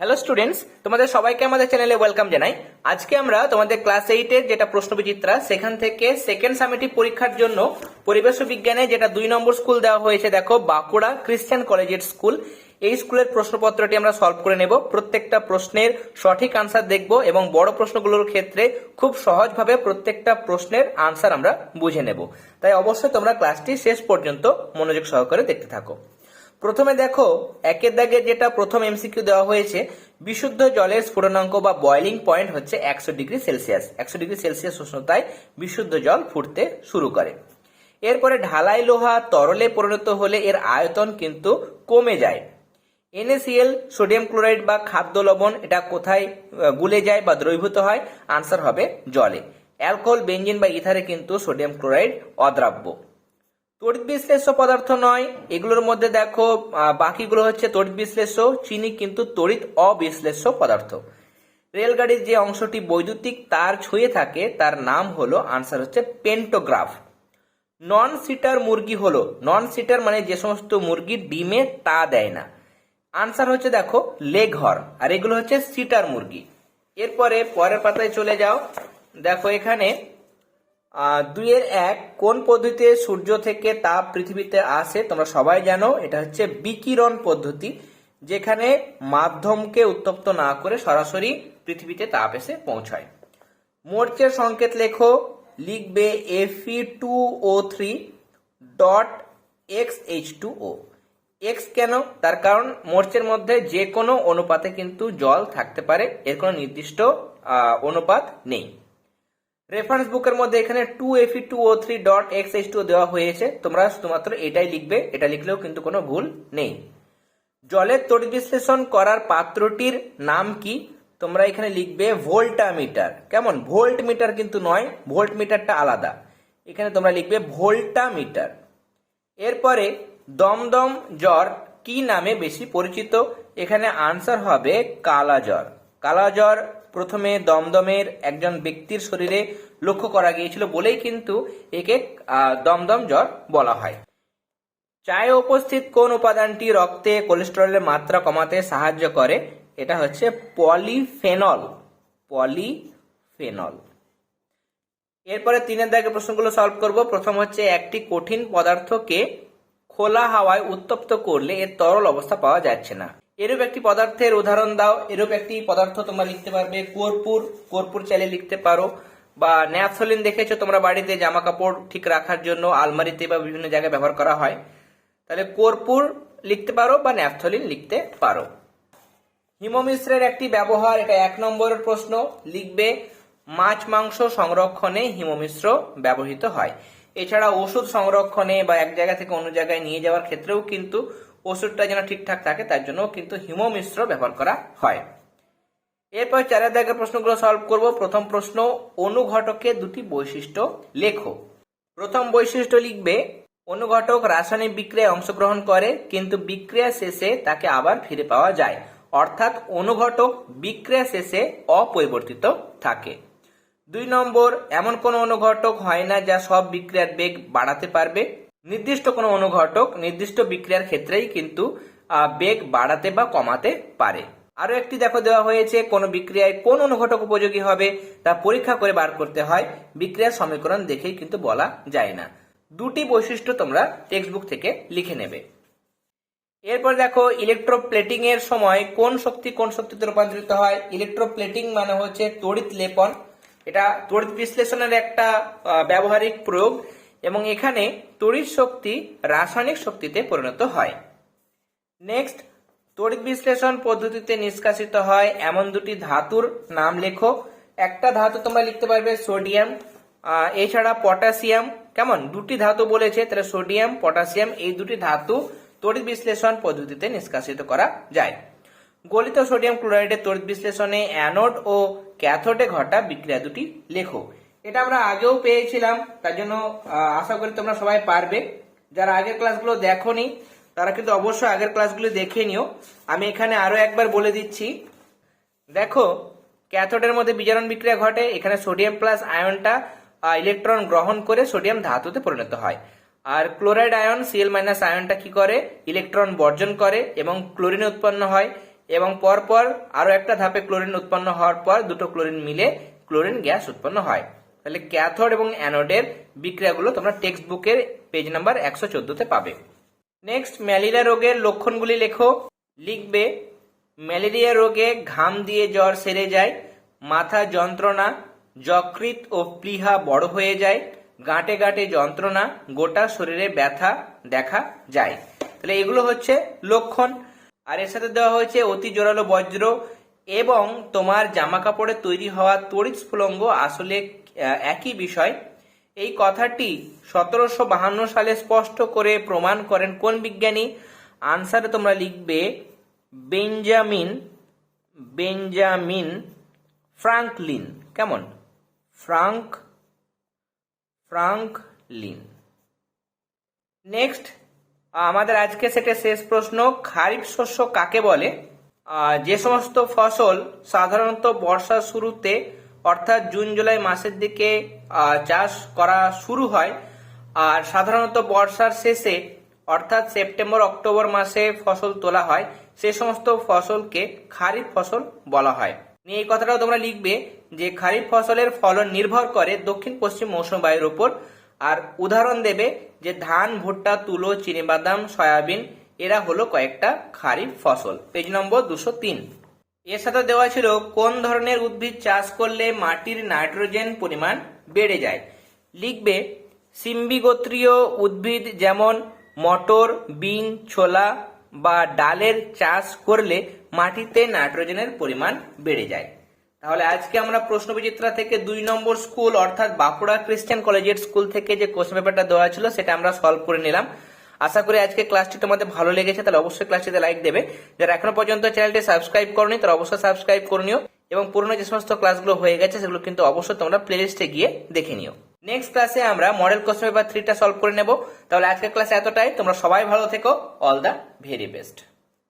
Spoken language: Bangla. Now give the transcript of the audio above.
হ্যালো স্টুডেন্টস তোমাদের সবাইকে আমাদের চ্যানেলে ওয়েলকাম জানাই। আজকে আমরা তোমাদের ক্লাস এইটের যেটা প্রশ্ন বিচিত্রা সেখান থেকে সেকেন্ড সামেটিভ পরীক্ষার জন্য পরিবেশ বিজ্ঞানে যেটা দুই নম্বর স্কুল দেওয়া হয়েছে, দেখো, বাঁকুড়া খ্রিস্টান কলেজের স্কুল এই স্কুলের প্রশ্নপত্রটি আমরা সলভ করে নেব। প্রত্যেকটা প্রশ্নের সঠিক আনসার দেখব এবং বড় প্রশ্নগুলোর ক্ষেত্রে খুব সহজভাবে প্রত্যেকটা প্রশ্নের আনসার আমরা বুঝে নেব। তাই অবশ্যই তোমরা ক্লাসটি শেষ পর্যন্ত মনোযোগ সহকারে দেখতে থাকো। প্রথমে দেখো, একের দাগে যেটা প্রথম এমসিকিউ দেওয়া হয়েছে, বিশুদ্ধ জলের স্ফুটনাঙ্ক বা বয়লিং পয়েন্ট হচ্ছে একশো ডিগ্রি সেলসিয়াস। একশো ডিগ্রি সেলসিয়াস উষ্ণতায় বিশুদ্ধ জল ফুটতে শুরু করে। এরপরে ঢালাই লোহা তরলে পরিণত হলে এর আয়তন কিন্তু কমে যায়। এনএসিএল সোডিয়াম ক্লোরাইড বা খাদ্য লবণ, এটা কোথায় গুলে যায় বা দ্রবীভূত হয়? আনসার হবে জলে। অ্যালকোহল বেঞ্জিন বা ইথারে কিন্তু সোডিয়াম ক্লোরাইড অদ্রাব্য। তড়িৎ বিশ্লেষ্য পদার্থ নয়। এগুলোর মধ্যে দেখো বাকিগুলো হচ্ছে তড়িৎ বিশ্লেষ্য, চিনি কিন্তু তড়িৎ অবিশ্লেষ্য পদার্থ। রেলগাড়ির যে অংশটি বৈদ্যুতিক, তার ছুঁয়ে থাকে, তার নাম হলো আনসার হচ্ছে পেন্টোগ্রাফ নন সিটার মুরগি হলো নন সিটার মানে যে সমস্ত মুরগি ডিমে তা দেয় না। আনসার হচ্ছে দেখো লেগ হর্ন আর এগুলো হচ্ছে সিটার মুরগি। এরপরে পরের পাতায় চলে যাও। দেখো এখানে দুইয়ের এক, কোন পদ্ধতিতে সূর্য থেকে তাপ পৃথিবীতে আসে তোমরা সবাই জানো, এটা হচ্ছে বিকিরণ পদ্ধতি, যেখানে মাধ্যমকে উত্তপ্ত না করে সরাসরি পৃথিবীতে তাপ এসে পৌঁছায়। মোর্চের সংকেত লেখো, লিখবে Fe two O three dot x H two O x কেন? তার কারণ মোর্চের মধ্যে যে কোনো অনুপাতে কিন্তু জল থাকতে পারে, এর কোনো নির্দিষ্ট অনুপাত নেই। রেফারেন্স বুকের মধ্যে এখানে two F two O three dot X H two দেওয়া হয়েছে। তোমরা শুধুমাত্র এটাই লিখবে, এটা লিখলেও কিন্তু কোনো ভুল নেই। জলের তড়িৎ বিশ্লেষণ করার পাত্রটির নাম কি? তোমরা এখানে লিখবে ভোল্টামিটার। কেমন? ভোল্ট মিটার কিন্তু নয় ভোল্ট মিটারটা আলাদা। এখানে তোমরা লিখবে ভোল্টামিটার। এরপরে দমদম জ্বর কি নামে বেশি পরিচিত? এখানে আনসার হবে কালা জ্বর কালা জ্বর প্রথমে দমদমের একজন ব্যক্তির শরীরে লক্ষ্য করা গিয়েছিল বলেই কিন্তু একে দমদম জ্বর বলা হয়। চায়ে উপস্থিত কোন উপাদানটি রক্তে কোলেস্টেরলের মাত্রা কমাতে সাহায্য করে? এটা হচ্ছে পলিফেনল। পলিফেনল। এরপরে তিনের দাগের প্রশ্নগুলো সলভ করব। প্রথম হচ্ছে, একটি কঠিন পদার্থকে খোলা হাওয়ায় উত্তপ্ত করলে এর তরল অবস্থা পাওয়া যাচ্ছে না। এরূপ একটি পদার্থের উদাহরণ দাও, এরূপ একটি পদার্থ তোমরা লিখতে পারবে, কর্পূর কর্পূর চাইলে লিখতে পারো, বা ন্যাপথলিন দেখেছ তোমরা বাড়িতে জামা কাপড় ঠিক রাখার জন্য, আলমারিতে বা বিভিন্ন জায়গায় ব্যবহার করা হয়। তাহলে কর্পূর লিখতে পারো বা ন্যাপথলিন লিখতে পারো। হিমমিশ্রের একটি ব্যবহার, এটা এক নম্বরের প্রশ্ন, লিখবে, মাছ মাংস সংরক্ষণে হিমমিশ্র ব্যবহৃত হয়। এছাড়া ওষুধ সংরক্ষণে বা এক জায়গা থেকে অন্য জায়গায় নিয়ে যাওয়ার ক্ষেত্রেও কিন্তু ওষুধটা যেন ঠিকঠাক থাকে, তার জন্য কিন্তু হিমমিশ্র ব্যবহার করা হয়। এরপর চারের দাগের প্রশ্নগুলো সলভ করব। প্রথম প্রশ্ন, অনুঘটকের দুটি বৈশিষ্ট্য লেখো। প্রথম বৈশিষ্ট্য লিখবে, অনুঘটক রাসায়নিক বিক্রিয়ায় অংশগ্রহণ করে, কিন্তু বিক্রিয়া শেষে তাকে আবার ফিরে পাওয়া যায়। অর্থাৎ অনুঘটক বিক্রিয়া শেষে অপরিবর্তিত থাকে। দুই নম্বর, এমন কোন অনুঘটক হয় না যা সব বিক্রিয়ার বেগ বাড়াতে পারবে। নির্দিষ্ট কোনো অনুঘটক নির্দিষ্ট বিক্রিয়ার ক্ষেত্রেই কিন্তু বেগ বাড়াতে বা কমাতে পারে। আরও একটি দেখো দেওয়া হয়েছে, কোন বিক্রিয়ায় কোন অনুঘটক উপযোগী হবে তা পরীক্ষা করে বার করতে হয়। বিক্রিয়ার সমীকরণ দেখেই কিন্তু বলা যায় না। দুটি বৈশিষ্ট্য তোমরা টেক্সট বুক থেকে লিখে নেবে। এরপর দেখো ইলেকট্রোপ্লেটিং এর সময় কোন শক্তি কোন শক্তিতে রূপান্তরিত হয়? ইলেকট্রোপ্লেটিং মানে হচ্ছে তড়িৎ লেপন। এটা তড়িৎ বিশ্লেষণের একটা ব্যবহারিক প্রয়োগ। এবং এখানে তড়িৎ শক্তি রাসায়নিক শক্তিতে পরিণত হয়। নেক্সট তড়িৎ বিশ্লেষণ পদ্ধতিতে নিষ্কাশিত হয় এমন দুটি ধাতুর নাম লেখো। একটা ধাতু তোমরা লিখতে পারবে সোডিয়াম এছাড়া পটাশিয়াম। কেমন? দুটি ধাতু বলেছে, তাহলে সোডিয়াম, পটাশিয়াম, এই দুটি ধাতু তড়িৎ বিশ্লেষণ পদ্ধতিতে নিষ্কাশিত করা যায়। গলিত সোডিয়াম ক্লোরাইডের তড়িৎ বিশ্লেষণে অ্যানোড ও ক্যাথোডে ঘটা বিক্রিয়া দুটি লেখো। এটা আমরা আগেও পেয়েছিলাম, তার জন্য আশা করি তোমরা সবাই পারবে। যারা আগের ক্লাসগুলো দেখোনি, তারা কিন্তু অবশ্যই আগের ক্লাসগুলো দেখে নিও। আমি এখানে আরও একবার বলে দিচ্ছি। দেখো, ক্যাথোডের মধ্যে বিজারণ বিক্রিয়া ঘটে, এখানে সোডিয়াম প্লাস আয়নটা ইলেকট্রন গ্রহণ করে সোডিয়াম ধাতুতে পরিণত হয়। আর ক্লোরাইড আয়ন সিএল মাইনাস আয়নটা কি করে? ইলেকট্রন বর্জন করে এবং ক্লোরিন উৎপন্ন হয়। এবং পরপর আরও একটা ধাপে ক্লোরিন উৎপন্ন হওয়ার পর দুটো ক্লোরিন মিলে ক্লোরিন গ্যাস উৎপন্ন হয়। তাহলে ক্যাথোড এবং অ্যানোডের বিক্রিয়াগুলো তোমরা টেক্সট বুকের পেজ নাম্বার একশো চোদ্দতে পাবে। নেক্সট, ম্যালেরিয়া রোগের লক্ষণগুলি লেখো। লিখবে, ম্যালেরিয়া রোগে ঘাম দিয়ে জ্বর সেরে যায়, মাথা যন্ত্রণা যকৃত ও প্লীহা বড় হয়ে যায়, গাঁটে গাঁটে যন্ত্রণা, গোটা শরীরে ব্যথা দেখা যায়। তাহলে এগুলো হচ্ছে লক্ষণ। আর এর সাথে দেওয়া হয়েছে অতি জোরালো বজ্র এবং তোমার জামা কাপড়ে তৈরি হওয়া তড়িৎ স্ফুলঙ্গ আসলে একই বিষয়। এই কথাটি সতেরোশো বাহান্ন সালে স্পষ্ট করে প্রমাণ করেন কোন বিজ্ঞানী? আনসারে তোমরা লিখবে বেঞ্জামিন বেঞ্জামিন ফ্রাঙ্কলিন কেমন? ফ্রাঙ্ক ফ্রাঙ্কলিন নেক্সট আমাদের আজকে সেটা শেষ প্রশ্ন, খারিফ শস্য কাকে বলে? যে সমস্ত ফসল সাধারণত বর্ষার শুরুতে অর্থাৎ জুন, জুলাই মাসের দিকে চাষ করা শুরু হয়। আর সাধারণত বর্ষার শেষে, অর্থাৎ সেপ্টেম্বর, অক্টোবর মাসে ফসল তোলা হয়। সে সমস্ত ফসলকে খারিফ ফসল বলা হয়। নিয়ে এই কথাটাও তোমরা লিখবে যে খারিফ ফসলের ফলন নির্ভর করে দক্ষিণ, পশ্চিম মৌসুম বায়ুর উপর। আর উদাহরণ দেবে যে ধান, ভুট্টা, তুলো, চিনিবাদাম, সয়াবিন, এরা হলো কয়েকটা খারিফ ফসল। পেজ নম্বর দুশো তিন। এর সাথে দেওয়া ছিল কোন ধরনের উদ্ভিদ চাষ করলে মাটির নাইট্রোজেন পরিমাণ বেড়ে যায়। লিখবে, সিম্বিগোত্রীয় উদ্ভিদ যেমন মটর, বিন, ছোলা বা ডালের চাষ করলে মাটিতে নাইট্রোজেনের পরিমাণ বেড়ে যায়। তাহলে আজকে আমরা প্রশ্ন বিচিত্রা থেকে দুই নম্বর স্কুল, অর্থাৎ বাঁকুড়া খ্রিস্টান কলেজের স্কুল থেকে যে কোশ্চেন পেপারটা দেওয়া ছিল সেটা আমরা সলভ করে নিলাম। আশা করি আজকে ক্লাসটি তোমাদের ভালো লেগেছে, তাহলে অবশ্যই ক্লাসটিতে লাইক দেবে। যারা এখনও পর্যন্ত চ্যানেলটি সাবস্ক্রাইব করনি, তারা অবশ্যই সাবস্ক্রাইব করে নিও এবং পুরনো যে সমস্ত ক্লাসগুলো হয়ে গেছে, সেগুলো কিন্তু অবশ্যই তোমরা প্লে লিস্টে গিয়ে দেখে নিও। নেক্সট ক্লাসে আমরা মডেল কোশ্চেন পেপার থ্রিটা সলভ করে নেব। তাহলে আজকের ক্লাসে এতটাই। তোমরা সবাই ভালো থেকো। All the very best